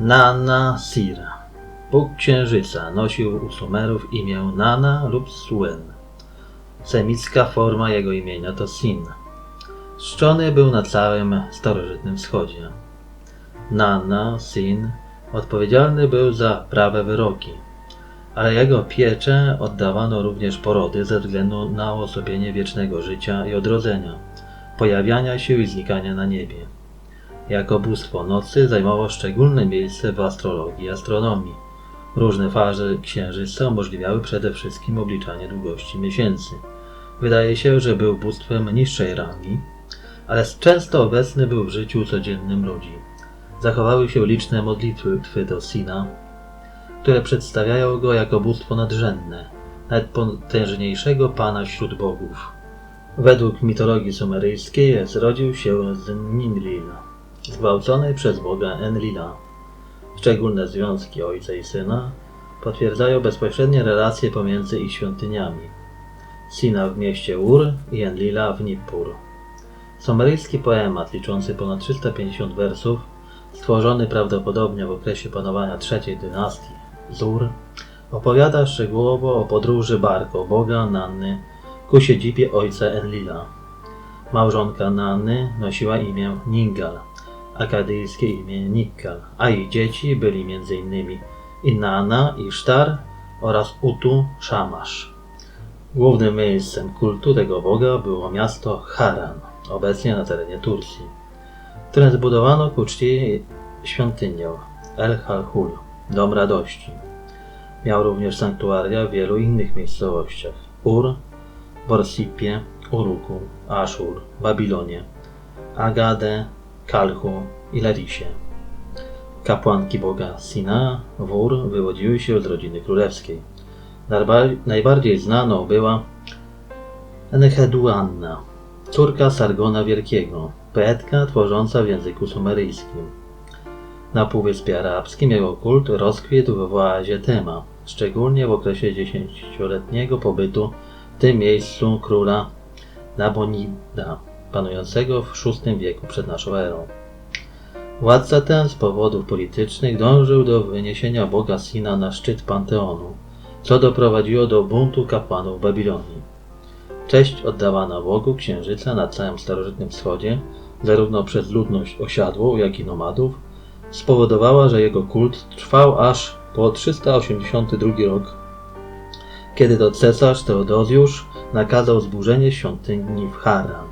Nana Sir. Bóg Księżyca nosił u Sumerów imię Nana lub Suen. Semicka forma jego imienia to Sin. Czczony był na całym starożytnym wschodzie. Nana, Sin, odpowiedzialny był za prawe wyroki, ale jego piecze oddawano również porody ze względu na uosobienie wiecznego życia i odrodzenia, pojawiania się i znikania na niebie. Jako bóstwo nocy zajmowało szczególne miejsce w astrologii i astronomii. Różne fazy księżyca umożliwiały przede wszystkim obliczanie długości miesięcy. Wydaje się, że był bóstwem niższej rangi, ale często obecny był w życiu codziennym ludzi. Zachowały się liczne modlitwy do Sina, które przedstawiają go jako bóstwo nadrzędne, najpotężniejszego pana wśród bogów. Według mitologii sumeryjskiej zrodził się z Ninril, zgwałconej przez boga Enlila. Szczególne związki ojca i syna potwierdzają bezpośrednie relacje pomiędzy ich świątyniami. Sina w mieście Ur i Enlila w Nippur. Sumeryjski poemat liczący ponad 350 wersów, stworzony prawdopodobnie w okresie panowania trzeciej dynastii Zur, opowiada szczegółowo o podróży Barko, boga Nanny, ku siedzibie ojca Enlila. Małżonka Nanny nosiła imię Ningal, akadyjskie imię Nikkal, a ich dzieci byli m.in. Inanna, Isztar oraz Utu Shamash. Głównym miejscem kultu tego boga było miasto Haran, obecnie na terenie Turcji, w którym zbudowano ku czci świątynię El Halhul, Dom Radości. Miał również sanktuaria w wielu innych miejscowościach Ur, Borsipie, Uruku, Aszur, Babilonie, Agade, Kalchu i Larisie. Kapłanki boga Sina, Wór, wywodziły się z rodziny królewskiej. Najbardziej znaną była Enheduanna, córka Sargona Wielkiego, poetka tworząca w języku sumeryjskim. Na Półwyspie Arabskim jego kult rozkwitł w oazie Tema, szczególnie w okresie dziesięcioletniego pobytu w tym miejscu króla Nabonida, panującego w VI wieku przed naszą erą. Władca ten z powodów politycznych dążył do wyniesienia boga Sina na szczyt Panteonu, co doprowadziło do buntu kapłanów Babilonii. Cześć oddawana Bogu Księżyca na całym starożytnym wschodzie, zarówno przez ludność osiadłą, jak i nomadów, spowodowała, że jego kult trwał aż po 382 rok, kiedy to cesarz Teodozjusz nakazał zburzenie świątyni w Haran.